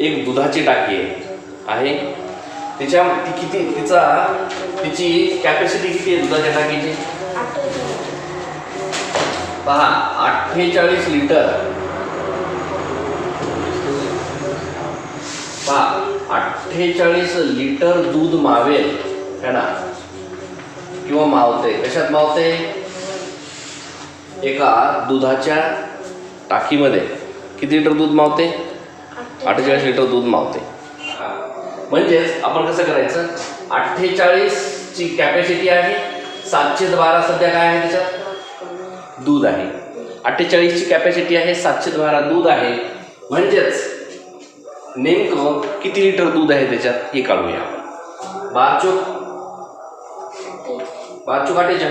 एक दुधाची टाकी आहे. तिच्या ती किती तिचा तिची कॅपॅसिटी किती आहे दुधाच्या टाकीची? पहा अठ्ठेचाळीस लिटर. पहा अठ्ठेचाळीस लिटर दूध मावेल है ना? किंवा मावते. कशात मावते? एका दुधाच्या टाकीमध्ये. किती लिटर दूध मावते? अठ्ठेचाळीस लिटर दूध मावते. म्हणजेच आपण कसं करायचं? अठ्ठेचाळीसची कॅपॅसिटी आहे. सातशे बारा सध्या काय आहे त्याच्यात? दूध आहे. अठ्ठेचाळीसची कॅपॅसिटी आहे सातशे बारा दूध आहे. म्हणजेच नेमकं किती लिटर दूध आहे त्याच्यात हे काढूया. बारचोक. बारचोक अठ्ठेचाळ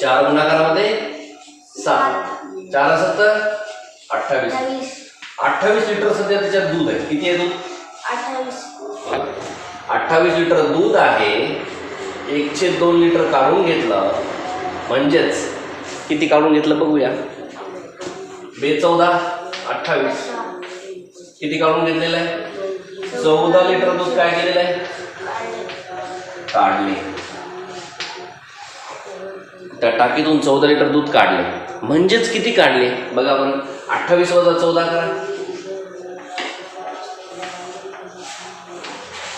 चार गुणाकारामध्ये सात. चार सत्तर. अठ्ठावीस. अठ्ठावीस लिटर सध्या त्याच्यात दूध आहे. किती आहे दूध? अठ्ठावीस. लिटर दूध आहे. एकशे दोन लिटर काढून घेतलं. म्हणजेच किती काढून घेतलं बघूया. बे चौदा अठ्ठावीस. किती काढून घेतलेलं आहे? चौदा लिटर दूध काय केलेलं आहे? काढले. त्या टाकीतून चौदा लिटर दूध काढले. म्हणजेच किती काढले? बघा बरं. अठ्ठावीस वजा चौदा करा.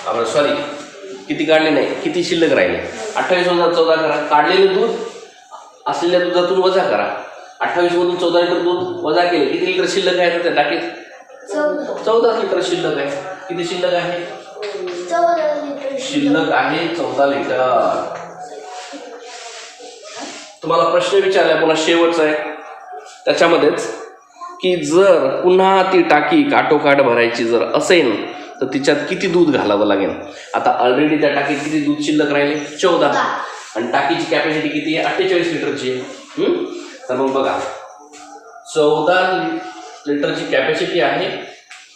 आपण सॉरी किती काढले नाही किती शिल्लक राहिले? अठ्ठावीस वजा चौदा करा. काढलेले दूध असलेल्या दुधातून वजा करा. अठ्ठावीस मधून चौदा लिटर दूध वजा केले. किती लिटर शिल्लक आहे त्या टाकीत? चौदा. लिटर शिल्लक आहे. किती शिल्लक आहे? शिल्लक. आहे चौदा लिटर. तुम्हाला प्रश्न विचारला पुन्हा शेवटचा आहे. त्याच्यामध्येच की जर पुन्हा ती टाकी काठोकाठ भरायची जर असेल तर तिच्यात किती दूध घालावं लागेल? आता ऑलरेडी त्या टाकीत किती दूध शिल्लक राहिले? चौदा. आणि टाकीची कॅपॅसिटी किती आहे? अठ्ठेचाळीस लिटरची आहे? तर मग बघा. चौदा लिटरची कॅपॅसिटी आहे.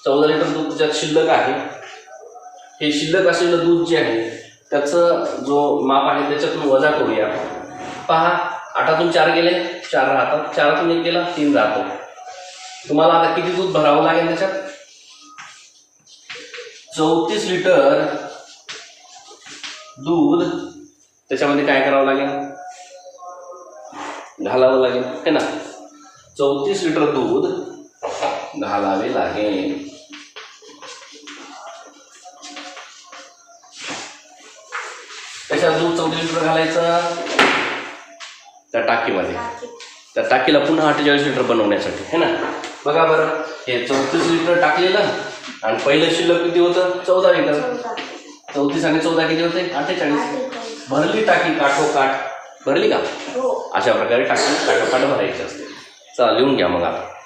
चौदा लिटर दूध त्याच्यात शिल्लक आहे. हे शिल्लक असलेलं दूध जे आहे त्याचं जो माप आहे त्याच्यातून वजा करूया. पहा आठातून चार गेले. चार राहतात. चारातून एक गेला. तीन राहतो. तुम्हाला आता किती दूध भरावं लागेल त्याच्यात? चौतीस लिटर दूध त्याच्यामध्ये काय करावं लागेल? घालावं लागेल है ना? चौतीस लिटर दूध घालावे लागेल. त्याच्यात दूध चौतीस लिटर घालायचं? त्या टाकीमध्ये. त्या टाकीला पुन्हा अठ्ठेचाळीस लिटर बनवण्यासाठी है ना? बघा बरं हे चौतीस लिटर टाकलेलं आणि पहिलं शिल्लक किती होतं? चौदा लिटर चौतीस आणि चौदा किती होते? अठ्ठेचाळीस. भरली टाकी काठोकाठ. भरली का? अशा प्रकारे टाकी काठोकाठ भरायची असते. चला लिहून घ्या मग आता.